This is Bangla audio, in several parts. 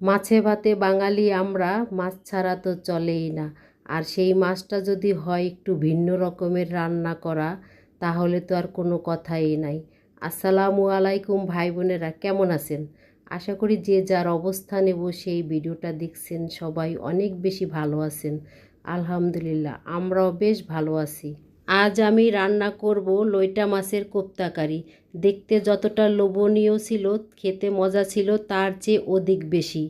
মাছে ভাতে বাঙালি আমরা, মাছ ছাড়া তো চলেই না। আর সেই মাছটা যদি হয় একটু ভিন্ন রকমের রান্না করা, তাহলে তো আর কোনো কথাই নাই। আসসালামু আলাইকুম ভাই বোনেরা কেমন আছেন? আশা করি যে যার অবস্থানে বসে এই ভিডিওটা দেখছেন সবাই অনেক বেশি ভালো আছেন। আলহামদুলিল্লাহ, আমরাও বেশ ভালো আছি। আজ আমি রান্না করব লইটা মাছের কোপ্তাকারি। দেখতে যতটা লোভনীয় ছিল, খেতে মজা ছিল, তার চেয়ে অধিক বেশি।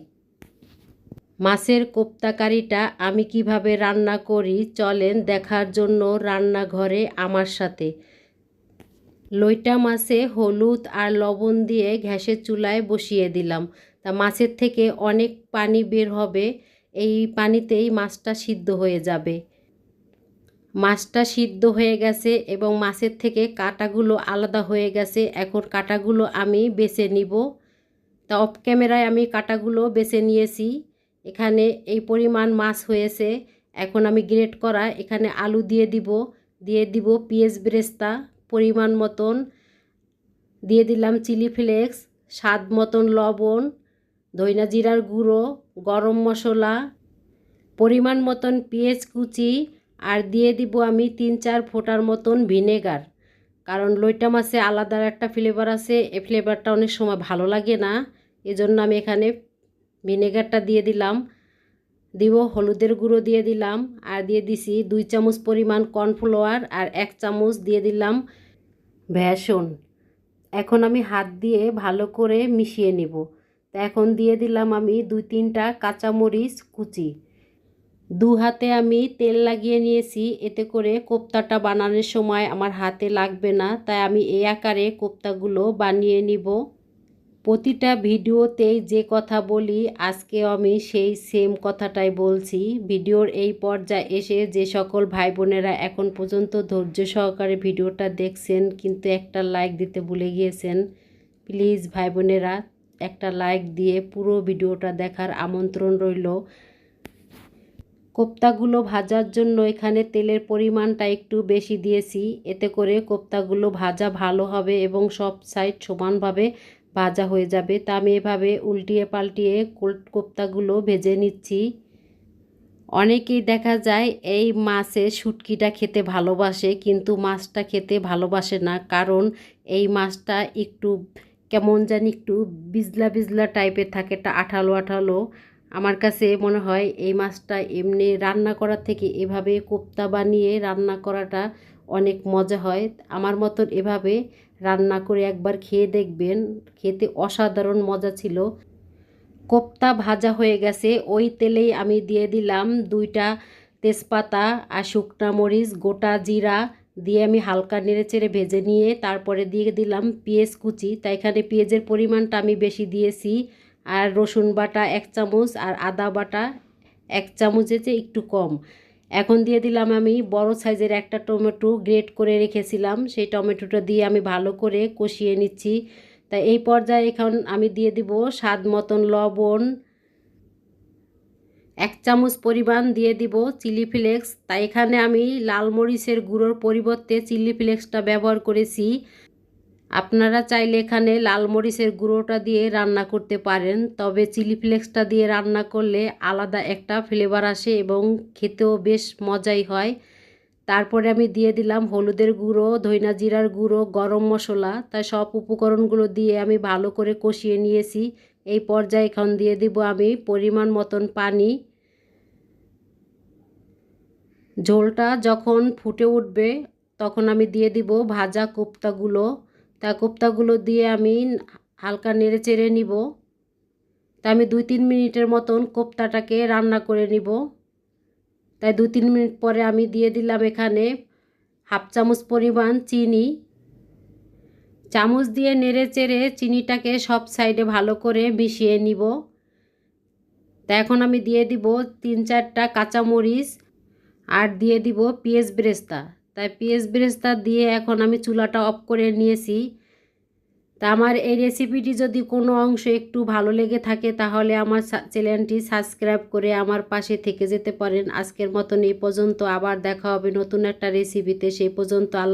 মাছের কোপ্তাকারিটা আমি কীভাবে রান্না করি, চলেন দেখার জন্য রান্নাঘরে আমার সাথে। লইটা মাছে হলুদ আর লবণ দিয়ে ঘ্যাসের চুলায় বসিয়ে দিলাম। তা মাছের থেকে অনেক পানি বের হবে, এই পানিতেই মাছটা সিদ্ধ হয়ে যাবে। মাছটা সিদ্ধ হয়ে গেছে এবং মাছের থেকে কাটাগুলো আলাদা হয়ে গেছে। এখন কাটাগুলো আমি বেছে নিব। তা অফ ক্যামেরায় আমি কাটাগুলো বেছে নিয়েছি। এখানে এই পরিমাণ মাছ হয়েছে। এখন আমি গ্রেট করা, এখানে আলু দিয়ে দিব। দিয়ে দিব পিঁয়াজ ব্রেস্তা পরিমাণ মতন। দিয়ে দিলাম চিলি ফ্লেক্স স্বাদ মতন লবণ, ধইনা জিরার গুঁড়ো, গরম মশলা, পরিমাণ মতন পেঁয়াজ কুচি আর দিয়ে দিব আমি তিন চার ফোঁটার মতন ভিনেগার। কারণ লইটা মাছে আলাদা একটা ফ্লেভার আছে, এই ফ্লেভারটা অনেক সময় ভালো লাগে না। এজন্য আমি এখানে ভিনেগারটা দিয়ে দিলাম। দিব হলুদের গুঁড়ো দিয়ে দিলাম আর দিয়ে দিছি দুই চামচ পরিমাণ কর্নফ্লাওয়ার আর এক চামচ দিয়ে দিলাম ভ্যাসন এখন আমি হাত দিয়ে ভালো করে মিশিয়ে নিব। তা এখন দিয়ে দিলাম আমি দুই তিনটা কাঁচামরিচ কুচি। দু হাতে আমি তেল লাগিয়ে নিয়েছি, এতে করে কোপ্তাটা বানানোর সময় আমার হাতে লাগবে না, তাই আমি এই আকারে কোপ্তাগুলো বানিয়ে নিব। প্রতিটা ভিডিওতেই যে কথা বলি আজকে আমি সেই সেম কথাটাই বলছি। ভিডিওর এই পর্যায়ে এসে যে সকল ভাই বোনেরা এখন পর্যন্ত ধৈর্য সহকারে ভিডিওটা দেখছেন, কিন্তু একটা লাইক দিতে ভুলে গিয়েছেন। প্লিজ ভাই বোনেরা একটা লাইক দিয়ে পুরো ভিডিওটা দেখার আমন্ত্রণ রইল। কোপ্তাগুলো ভাজার জন্য এখানে তেলের পরিমাণটা একটু বেশি দিয়েছি। এতে করে কোপ্তাগুলো ভাজা ভালো হবে এবং সব সাইড সমানভাবে ভাজা হয়ে যাবে। তা আমি এভাবে উল্টিয়ে পাল্টিয়ে কোপ্তাগুলো ভেজে নিচ্ছি। অনেকেই দেখা যায় এই মাছের শুটকিটা খেতে ভালোবাসে, কিন্তু মাছটা খেতে ভালোবাসে না। কারণ এই মাছটা একটু কেমন জানি একটু বিজলা বিজলা টাইপের থাকে এটা আঠালো আঠালো। আমার কাছে মনে হয় এই মাছটা এমনি রান্না করার থেকে এভাবে কোপ্তা বানিয়ে রান্না করাটা অনেক মজা হয়। আমার মতন এভাবে রান্না করে একবার খেয়ে দেখবেন, খেতে অসাধারণ মজা ছিল। কোপ্তা ভাজা হয়ে গেছে, ওই তেলেই আমি দিয়ে দিলাম দুইটা তেজপাতা আর শুকনা মরিচ, গোটা জিরা দিয়ে আমি হালকা নেড়ে চেড়ে ভেজে নিয়ে তারপরে দিয়ে দিলাম পেঁয়াজ কুচি। তাই এখানে পেঁয়াজের পরিমাণটা আমি বেশি দিয়েছি। আর রসুন বাটা এক চামচ আর আদা বাটা এক চামচের চেয়ে একটু কম। এখন দিয়ে দিলাম আমি বড় সাইজের একটা টমেটো গ্রেট করে রেখেছিলাম। সেই টমেটোটা দিয়ে আমি ভালো করে কষিয়ে নিচ্ছি। তা এই পর্যায়ে এখন আমি দিয়ে দিব স্বাদ মতন লবণ। এক চামচ পরিমাণ দিয়ে দিব চিলি ফ্লেক্স। তাই এখানে আমি লাল মরিচের গুঁড়োর পরিবর্তে চিলি ফ্লেক্সটা ব্যবহার করেছি। আপনারা চাইলে এখানে লাল মরিচের গুঁড়োটা দিয়ে রান্না করতে পারেন, তবে চিলি ফ্লেক্সটা দিয়ে রান্না করলে আলাদা একটা ফ্লেভার আসে এবং খেতেও বেশ মজাই হয়। তারপরে আমি দিয়ে দিলাম হলুদের গুঁড়ো, ধইনা জিরার গুঁড়ো, গরম মশলা। তাই সব উপকরণগুলো দিয়ে আমি ভালো করে কষিয়ে নিয়েছি। এই পর্যায়ে এখন দিয়ে দিব আমি পরিমাণ মতন পানি। ঝোলটা যখন ফুটে উঠবে, তখন আমি দিয়ে দিব ভাজা কোপ্তাগুলো। তা কোপ্তাগুলো দিয়ে আমি হালকা নেড়ে চেড়ে নিব। তা আমি দুই তিন মিনিটের মতন কোপ্তাটাকে রান্না করে নিব। তাই দু তিন মিনিট পরে আমি দিয়ে দিলাম এখানে হাফ চামচ পরিমাণ চিনি। চামচ দিয়ে নেড়ে চেড়ে চিনিটাকে সব সাইডে ভালো করে মিশিয়ে নিব। তা এখন আমি দিয়ে দিব তিন চারটা কাঁচামরিচ আর দিয়ে দিব পেঁয়াজ ব্রেস্তা। তাই পেঁয়াজ বেরেস্তা দিয়ে এখন আমি চুলাটা অফ করে নিয়েছি। তা আমার এই রেসিপিটি যদি কোনো অংশ একটু ভালো লেগে থাকে, তাহলে আমার চ্যানেলটি সাবস্ক্রাইব করে আমার পাশে থেকে যেতে পারেন। আজকের মতন এই পর্যন্ত। আবার দেখা হবে নতুন একটা রেসিপিতে সেই পর্যন্ত